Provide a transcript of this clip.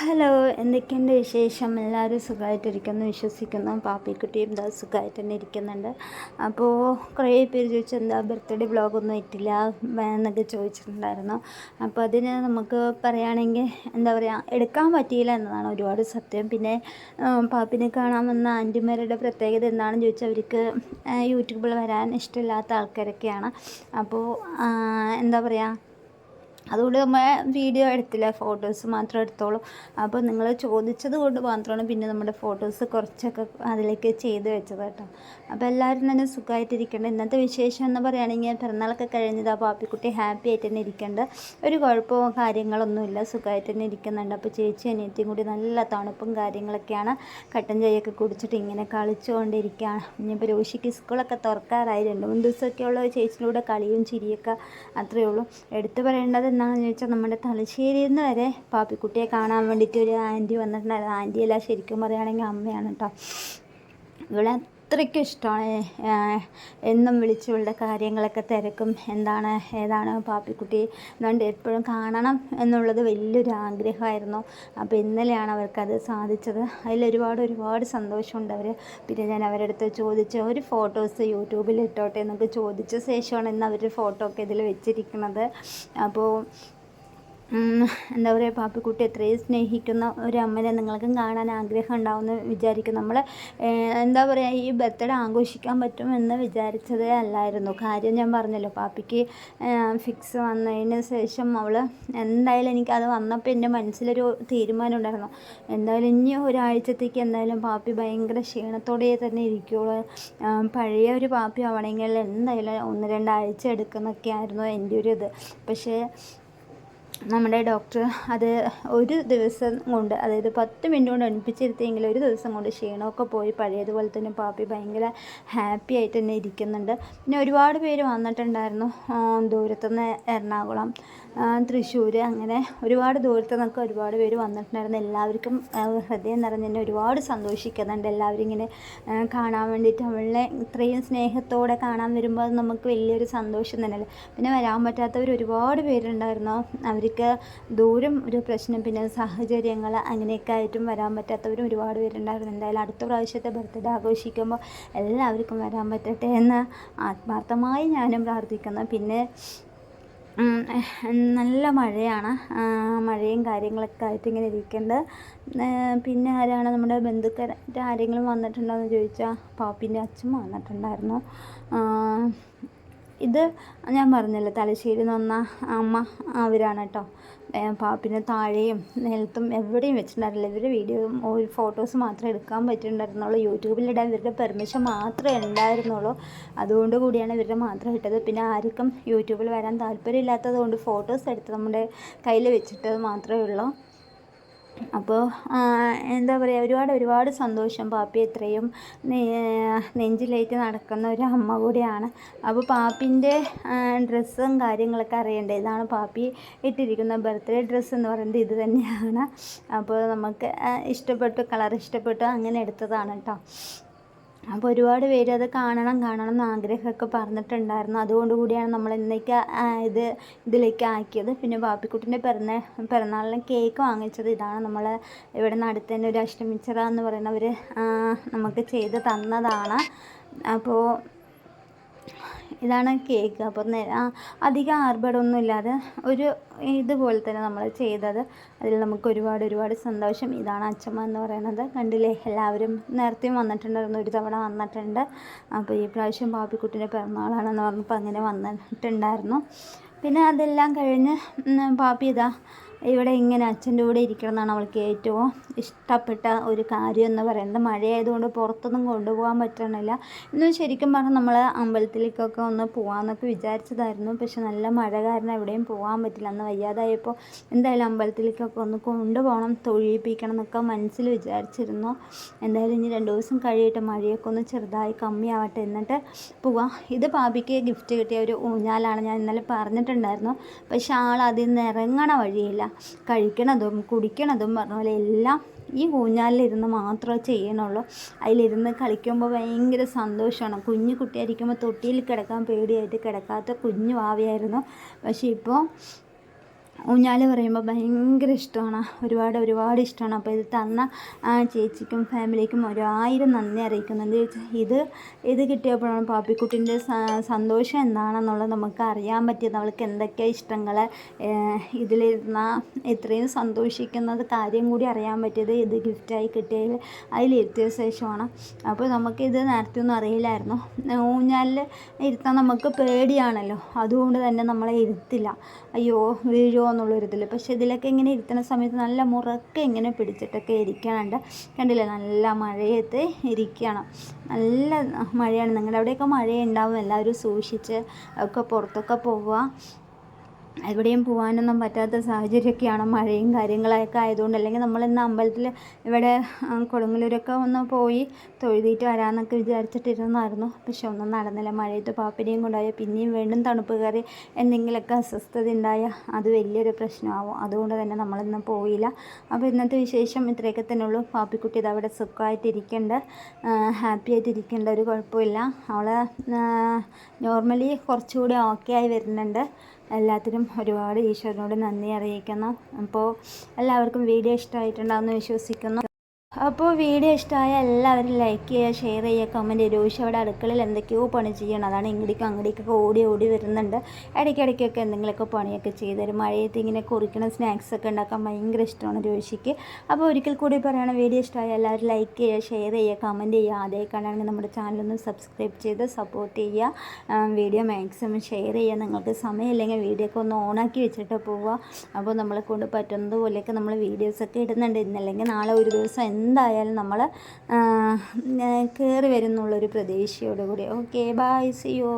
Hello എന്തൊക്കെയുണ്ട് വിശേഷം? എല്ലാവരും സുഖമായിട്ടിരിക്കുന്നു. വിശ്വസിക്കുന്നു. പാപ്പിക്കുട്ടിയും ഇതാ സുഖമായിട്ട് തന്നെ ഇരിക്കുന്നുണ്ട്. അപ്പോൾ കുറേ പേര് ചോദിച്ചു എന്താ ബർത്ത്ഡേ വ്ളോഗൊന്നും ഇട്ടില്ല എന്നൊക്കെ ചോദിച്ചിട്ടുണ്ടായിരുന്നു. അപ്പോൾ അതിന് നമുക്ക് പറയുകയാണെങ്കിൽ എന്താ പറയുക എടുക്കാൻ പറ്റിയില്ല എന്നതാണ് ഒരുപാട് സത്യം. പിന്നെ പാപ്പിനെ കാണാൻ വന്ന ആന്റിമാരുടെ പ്രത്യേകത എന്താണെന്ന് ചോദിച്ചാൽ അവർക്ക് യൂട്യൂബിൽ വരാൻ ഇഷ്ടമില്ലാത്ത ആൾക്കാരൊക്കെയാണ്. അപ്പോൾ എന്താ പറയുക അതുകൊണ്ട് നമ്മൾ വീഡിയോ എടുത്തില്ല ഫോട്ടോസ് മാത്രം എടുത്തോളൂ. അപ്പോൾ നിങ്ങൾ ചോദിച്ചത് കൊണ്ട് മാത്രമാണ് പിന്നെ നമ്മുടെ ഫോട്ടോസ് കുറച്ചൊക്കെ അതിലേക്ക് ചെയ്ത് വെച്ചത് കേട്ടോ. അപ്പോൾ എല്ലാവരും തന്നെ സുഖമായിട്ടിരിക്കേണ്ട ഇന്നത്തെ വിശേഷം എന്ന് പറയുകയാണെങ്കിൽ പിറന്നാളൊക്കെ കഴിഞ്ഞത് ആ പാപ്പിക്കുട്ടി ഹാപ്പി ആയിട്ട് തന്നെ ഇരിക്കേണ്ട. ഒരു കുഴപ്പമോ കാര്യങ്ങളൊന്നുമില്ല സുഖമായിട്ട് തന്നെ ഇരിക്കുന്നുണ്ട്. അപ്പോൾ ചേച്ചി അനിയത്തിയും കൂടി നല്ല തണുപ്പും കാര്യങ്ങളൊക്കെയാണ് കട്ടൻ ചായയൊക്കെ കുടിച്ചിട്ട് ഇങ്ങനെ കളിച്ചുകൊണ്ടിരിക്കുകയാണ്. ഇനിയിപ്പോൾ രോഷിക്ക് സ്കൂളൊക്കെ തുറക്കാറായി. രണ്ട് മൂന്ന് ദിവസമൊക്കെയുള്ള ചേച്ചിയുടെ കളിയും ചിരിയൊക്കെ അത്രയേ ഉള്ളൂ. എടുത്തു പറയേണ്ടത് എന്താണെന്ന് ചോദിച്ചാൽ നമ്മുടെ തലശ്ശേരിയിൽ നിന്ന് വരെ പാപ്പിക്കുട്ടിയെ കാണാൻ വേണ്ടിയിട്ട് ഒരു ആന്റി വന്നിട്ടുണ്ടായിരുന്നു. ആന്റിയല്ല ശരിക്കും പറയുകയാണെങ്കിൽ അമ്മയാണ് കേട്ടോ. ഇവിടെ അത്രയ്ക്കും ഇഷ്ടമാണ്. എന്നും വിളിച്ചുള്ള കാര്യങ്ങളൊക്കെ തിരക്കും. എന്താണ് ഏതാണ് പാപ്പിക്കുട്ടി എന്നുകൊണ്ട് എപ്പോഴും കാണണം എന്നുള്ളത് വലിയൊരു ആഗ്രഹമായിരുന്നു. അപ്പോൾ ഇന്നലെയാണ് അവർക്കത് സാധിച്ചത്. അതിലൊരുപാട് ഒരുപാട് സന്തോഷമുണ്ട് അവർ പിന്നെ ഞാൻ അവരുടെ അടുത്ത് ചോദിച്ചു ഒരു ഫോട്ടോസ് യൂട്യൂബിൽ ഇട്ടോട്ടെ എന്നൊക്കെ ചോദിച്ച ശേഷമാണ് ഇന്ന് അവർ ഫോട്ടോ ഒക്കെ ഇതിൽ വെച്ചിരിക്കുന്നത്. അപ്പോൾ എന്താ പറയുക പാപ്പിക്കുട്ടി എത്രയും സ്നേഹിക്കുന്ന ഒരു അമ്മനെ നിങ്ങൾക്കും കാണാൻ ആഗ്രഹം ഉണ്ടാവുമെന്ന് വിചാരിക്കും. നമ്മൾ എന്താ പറയുക ഈ ബർത്ത്ഡേ ആഘോഷിക്കാൻ പറ്റുമെന്ന് വിചാരിച്ചതേ അല്ലായിരുന്നു. കാര്യം ഞാൻ പറഞ്ഞല്ലോ പാപ്പിക്ക് ഫിക്സ് വന്നതിന് ശേഷം അവൾ എന്തായാലും എനിക്കത് വന്നപ്പോൾ എന്റെ മനസ്സിലൊരു തീരുമാനം ഉണ്ടായിരുന്നു എന്തായാലും ഇനി ഒരാഴ്ചത്തേക്ക് എന്തായാലും പാപ്പി ഭയങ്കര ക്ഷീണത്തോടെ തന്നെ ഇരിക്കുള്ളൂ പഴയ ഒരു പാപ്പി ആവണമെങ്കിൽ എന്തായാലും ഒന്ന് രണ്ടാഴ്ച എടുക്കുന്നൊക്കെ ആയിരുന്നു എന്റെ ഒരു ഇത്. പക്ഷേ നമ്മുടെ ഡോക്ടർ അത് ഒരു ദിവസം കൊണ്ട് അതായത് പത്ത് മിനിറ്റ് കൊണ്ട് അടുപ്പിച്ചിരുത്തിയെങ്കിൽ ഒരു ദിവസം കൊണ്ട് ക്ഷീണമൊക്കെ പോയി പഴയതുപോലെ തന്നെ പാപ്പി ഭയങ്കര ഹാപ്പി ആയിട്ട് തന്നെ ഇരിക്കുന്നുണ്ട്. പിന്നെ ഒരുപാട് പേര് വന്നിട്ടുണ്ടായിരുന്നു ദൂരത്തുനിന്ന് എറണാകുളം തൃശ്ശൂർ അങ്ങനെ ഒരുപാട് ദൂരത്തു നിന്നൊക്കെ ഒരുപാട് പേര് വന്നിട്ടുണ്ടായിരുന്നു. എല്ലാവർക്കും ഹൃദയം നിറഞ്ഞ് തന്നെ ഒരുപാട് സന്തോഷിക്കുന്നുണ്ട്. എല്ലാവരും ഇങ്ങനെ കാണാൻ വേണ്ടിയിട്ട് അവളെ ഇത്രയും സ്നേഹത്തോടെ കാണാൻ വരുമ്പോൾ നമുക്ക് വലിയൊരു സന്തോഷം തന്നെയല്ലേ? പിന്നെ വരാൻ പറ്റാത്തവർ ഒരുപാട് പേരുണ്ടായിരുന്നു. അവർ അവർക്ക് ദൂരം ഒരു പ്രശ്നം പിന്നെ സാഹചര്യങ്ങൾ അങ്ങനെയൊക്കെ ആയിട്ടും വരാൻ പറ്റാത്തവരും ഒരുപാട് പേരുണ്ടായിരുന്നു. എന്തായാലും അടുത്ത പ്രാവശ്യത്തെ ബർത്ത്ഡേ ആഘോഷിക്കുമ്പോൾ എല്ലാവർക്കും വരാൻ പറ്റട്ടെ എന്ന് ആത്മാർത്ഥമായി ഞാനും പ്രാർത്ഥിക്കുന്നു. പിന്നെ നല്ല മഴയാണ്. മഴയും കാര്യങ്ങളൊക്കെ ആയിട്ട് ഇങ്ങനെ ഇരിക്കുന്നുണ്ട്. പിന്നെ ആരാണ് നമ്മുടെ ബന്ധുക്കാർ ആരെങ്കിലും വന്നിട്ടുണ്ടോ എന്ന് ചോദിച്ചാൽ പാപ്പിന്റെ അച്ഛൻ വന്നിട്ടുണ്ടായിരുന്നു. ഇത് ഞാൻ പറഞ്ഞല്ലോ തലശ്ശേരി എന്ന് വന്ന അമ്മ അവരാണ് കേട്ടോ. പാപ്പിനെ താഴെയും നിലത്തും എവിടെയും വെച്ചിട്ടുണ്ടായിരുന്നില്ല. ഇവരുടെ വീഡിയോ ഫോട്ടോസ് മാത്രമേ എടുക്കാൻ പറ്റിയിട്ടുണ്ടായിരുന്നുള്ളൂ. യൂട്യൂബിലിടാൻ ഇവരുടെ പെർമിഷൻ മാത്രമേ ഉണ്ടായിരുന്നുള്ളൂ. അതുകൊണ്ട് കൂടിയാണ് ഇവരുടെ മാത്രം ഇട്ടത്. പിന്നെ ആർക്കും യൂട്യൂബിൽ വരാൻ താല്പര്യമില്ലാത്തത് കൊണ്ട് ഫോട്ടോസ് എടുത്ത് നമ്മുടെ കയ്യിൽ വെച്ചിട്ടത് മാത്രമേ ഉള്ളൂ. അപ്പോൾ എന്താ പറയുക ഒരുപാട് ഒരുപാട് സന്തോഷം പാപ്പി എത്രയും നെഞ്ചിലേറ്റ് നടക്കുന്ന ഒരു അമ്മ കൂടിയാണ്. അപ്പോൾ പാപ്പിന്റെ ഡ്രസ്സും കാര്യങ്ങളൊക്കെ അറിയണ്ടേ? ഇതാണ് പാപ്പി ഇട്ടിരിക്കുന്ന ബർത്ത്ഡേ ഡ്രസ്സ് എന്ന് പറയുന്നത് ഇത് തന്നെയാണ്. അപ്പോൾ നമുക്ക് ഇഷ്ടപ്പെട്ടു കളർ ഇഷ്ടപ്പെട്ടു അങ്ങനെ എടുത്തതാണ് കേട്ടോ. അപ്പോൾ ഒരുപാട് പേര് അത് കാണണം കാണണം എന്ന് ആഗ്രഹമൊക്കെ പറഞ്ഞിട്ടുണ്ടായിരുന്നു. അതുകൊണ്ട് കൂടിയാണ് നമ്മൾ ഇന്നേക്ക് ഇത് ഇതിലേക്ക് ആക്കിയത്. പിന്നെ ബാപ്പിക്കുട്ടിന്റെ പിറന്ന പിറന്നാളിന് കേക്ക് വാങ്ങിച്ചത് ഇതാണ്. നമ്മൾ ഇവിടെ നിന്ന് അടുത്ത് തന്നെ ഒരു അഷ്ടമിച്ചറ എന്ന് പറയുന്നവർ നമുക്ക് ചെയ്ത് തന്നതാണ്. അപ്പോൾ ഇതാണ് കേക്ക്. അപ്പം അധികം ആർഭാടമൊന്നും ഇല്ലാതെ ഒരു ഇതുപോലെ തന്നെ നമ്മൾ ചെയ്തത്. അതിൽ നമുക്ക് ഒരുപാട് ഒരുപാട് സന്തോഷം. ഇതാണ് അച്ഛമ്മ എന്ന് പറയുന്നത്. കണ്ടില്ലേ? എല്ലാവരും നേരത്തെയും വന്നിട്ടുണ്ടായിരുന്നു ഒരു തവണ വന്നിട്ടുണ്ട്. അപ്പോൾ ഈ പ്രാവശ്യം പാപ്പിക്കുട്ടിന്റെ പിറന്നാളാണെന്ന് പറഞ്ഞപ്പോൾ അങ്ങനെ വന്നിട്ടുണ്ടായിരുന്നു. പിന്നെ അതെല്ലാം കഴിഞ്ഞ് പാപ്പി ഇതാ ഇവിടെ ഇങ്ങനെ അച്ഛന്റെ കൂടെ ഇരിക്കണം എന്നാണ് അവൾക്ക് ഏറ്റവും ഇഷ്ടപ്പെട്ട ഒരു കാര്യം എന്ന് പറയുന്നത്. മഴയായതുകൊണ്ട് പുറത്തൊന്നും കൊണ്ടുപോകാൻ പറ്റണില്ല. ഇന്ന് ശരിക്കും പറഞ്ഞാൽ നമ്മൾ അമ്പലത്തിലേക്കൊക്കെ ഒന്ന് പോകാമെന്നൊക്കെ വിചാരിച്ചതായിരുന്നു. പക്ഷെ നല്ല മഴ കാരണം എവിടെയും പോകാൻ പറ്റില്ല. അന്ന് വയ്യാതായപ്പോൾ എന്തായാലും അമ്പലത്തിലേക്കൊക്കെ ഒന്ന് കൊണ്ടുപോകണം തൊഴിയിപ്പിക്കണം എന്നൊക്കെ മനസ്സിൽ വിചാരിച്ചിരുന്നു. എന്തായാലും ഇനി രണ്ട് ദിവസം കഴിയട്ടെ മഴയൊക്കെ ഒന്ന് ചെറുതായി കമ്മിയാവട്ടെ എന്നിട്ട് പോവാം. ഇത് പാപിക്ക് ഗിഫ്റ്റ് കിട്ടിയ ഒരു ഊഞ്ഞാലാണ് ഞാൻ ഇന്നലെ പറഞ്ഞിട്ടുണ്ടായിരുന്നു. പക്ഷെ ആൾ അതിൽ നിന്ന് ഇറങ്ങണ വഴിയില്ല. കഴിക്കണതും കുടിക്കണതും പറഞ്ഞ പോലെ എല്ലാം ഈ ഊഞ്ഞാലിലിരുന്ന് മാത്രമേ ചെയ്യണുള്ളൂ. അതിലിരുന്ന് കളിക്കുമ്പോൾ ഭയങ്കര സന്തോഷമാണ്. കുഞ്ഞു കുട്ടിയായിരിക്കുമ്പോൾ തൊട്ടിയിൽ കിടക്കാൻ പേടിയായിട്ട് കിടക്കാത്ത കുഞ്ഞു ആവിയായിരുന്നു പക്ഷേ ഇപ്പോൾ ഊഞ്ഞാൽ പറയുമ്പോൾ ഭയങ്കര ഇഷ്ടമാണ്. ഒരുപാട് ഒരുപാട് ഇഷ്ടമാണ്. അപ്പോൾ ഇത് തന്ന ചേച്ചിക്കും ഫാമിലിക്കും ഒരായിരം നന്ദി അറിയിക്കുന്നുണ്ട് ഇത് ഇത് കിട്ടിയപ്പോഴാണ് പാപ്പിക്കുട്ടിന്റെ സന്തോഷം എന്താണെന്നുള്ളത് നമുക്ക് അറിയാൻ പറ്റിയത്. അവൾക്ക് എന്തൊക്കെ ഇഷ്ടങ്ങൾ ഇതിലിരുന്ന ഇത്രയും സന്തോഷിക്കുന്നത് കാര്യം കൂടി അറിയാൻ പറ്റിയത് ഇത് ഗിഫ്റ്റായി കിട്ടിയതിൽ അതിലിരുത്തിയ ശേഷമാണ്. അപ്പോൾ നമുക്കിത് നേരത്തെ ഒന്നും അറിയില്ലായിരുന്നു. ഊഞ്ഞാലിൽ ഇരുത്താൻ നമുക്ക് പേടിയാണല്ലോ. അതുകൊണ്ട് തന്നെ നമ്മളെ ഇരുത്തില്ല. അയ്യോ വീഴുമോ എന്നുള്ളൊരിതിൽ പക്ഷേ ഇതിലൊക്കെ ഇങ്ങനെ ഇരുത്തുന്ന സമയത്ത് നല്ല മുറക്കെ ഇങ്ങനെ പിടിച്ചിട്ടൊക്കെ ഇരിക്കണുണ്ട് കണ്ടില്ലേ? നല്ല മഴയത്ത് ഇരിക്കണം. നല്ല മഴയാണ്. നിങ്ങളുടെ അവിടെയൊക്കെ മഴയുണ്ടാവും. എല്ലാവരും സൂക്ഷിച്ച് ഒക്കെ പുറത്തൊക്കെ പോവുക. എവിടെയും പോകാനൊന്നും പറ്റാത്ത സാഹചര്യമൊക്കെയാണ് മഴയും കാര്യങ്ങളൊക്കെ ആയതുകൊണ്ട്. അല്ലെങ്കിൽ നമ്മൾ ഇന്ന് അമ്പലത്തിൽ ഇവിടെ കൊടുങ്ങല്ലൂരൊക്കെ ഒന്ന് പോയി തൊഴുതിയിട്ട് വരാമെന്നൊക്കെ വിചാരിച്ചിട്ടിരുന്നായിരുന്നു പക്ഷെ ഒന്നും നടന്നില്ല. മഴയത്ത് പാപ്പിനെയും കൊണ്ടായ പിന്നെയും വീണ്ടും തണുപ്പ് കയറി എന്തെങ്കിലുമൊക്കെ അസ്വസ്ഥത ഉണ്ടായ അത് വലിയൊരു പ്രശ്നമാവും. അതുകൊണ്ട് തന്നെ നമ്മളിന്ന് പോയില്ല. അപ്പോൾ ഇന്നത്തെ വിശേഷം ഇത്രയൊക്കെ തന്നെ ഉള്ളൂ. പാപ്പിക്കുട്ടി ഇത് അവിടെ സുഖമായിട്ടിരിക്കേണ്ട ഹാപ്പി ആയിട്ടിരിക്കേണ്ട ഒരു കുഴപ്പമില്ല. അവൾ നോർമലി കുറച്ചുകൂടി ഓക്കെ ആയി വരുന്നുണ്ട്. എല്ലാത്തിനും ഒരുപാട് ഈശ്വരനോട് നന്ദി അറിയിക്കുന്നു. അപ്പോൾ എല്ലാവർക്കും വീഡിയോ ഇഷ്ടമായിട്ടുണ്ടാകുമെന്ന് വിശ്വസിക്കുന്നു. അപ്പോൾ വീഡിയോ ഇഷ്ടമായ എല്ലാവരും ലൈക്ക് ചെയ്യുക ഷെയർ ചെയ്യുക കമന്റ് ചെയ്യുക. രോഷി അവിടെ അടുക്കളയിൽ എന്തൊക്കെയോ പണി ചെയ്യണം. അതാണ് ഇങ്ങടിക്കും അങ്ങടിക്കൊക്കെ ഓടി ഓടി വരുന്നുണ്ട്. ഇടയ്ക്കിടയ്ക്കൊക്കെ എന്തെങ്കിലുമൊക്കെ പണിയൊക്കെ ചെയ്തുതരും. മഴയത്ത് ഇങ്ങനെ കുറിക്കണ സ്നാക്സ് ഒക്കെ ഉണ്ടാക്കാൻ ഭയങ്കര ഇഷ്ടമാണ് രോഷിക്ക്. അപ്പോൾ ഒരിക്കൽ കൂടി പറയണം വീഡിയോ ഇഷ്ടമായ എല്ലാവരും ലൈക്ക് ചെയ്യുക ഷെയർ ചെയ്യുക കമന്റ് ചെയ്യുക. അതേ കാണാണെങ്കിൽ നമ്മുടെ ചാനലൊന്ന് സബ്സ്ക്രൈബ് ചെയ്ത് സപ്പോർട്ട് ചെയ്യുക. വീഡിയോ മാക്സിമം ഷെയർ ചെയ്യുക. നിങ്ങൾക്ക് സമയമില്ലെങ്കിൽ വീഡിയോ ഒക്കെ ഒന്ന് ഓണാക്കി വെച്ചിട്ട് പോവുക. അപ്പോൾ നമ്മളെ കൊണ്ട് പറ്റുന്നത് പോലെയൊക്കെ നമ്മൾ വീഡിയോസൊക്കെ ഇടുന്നുണ്ട്. ഇന്നല്ലെങ്കിൽ നാളെ ഒരു ദിവസം എന്തായാലും നമ്മൾ കയറി വരുന്നുള്ളൊരു പ്രതീക്ഷയോടുകൂടി. Okay bye C U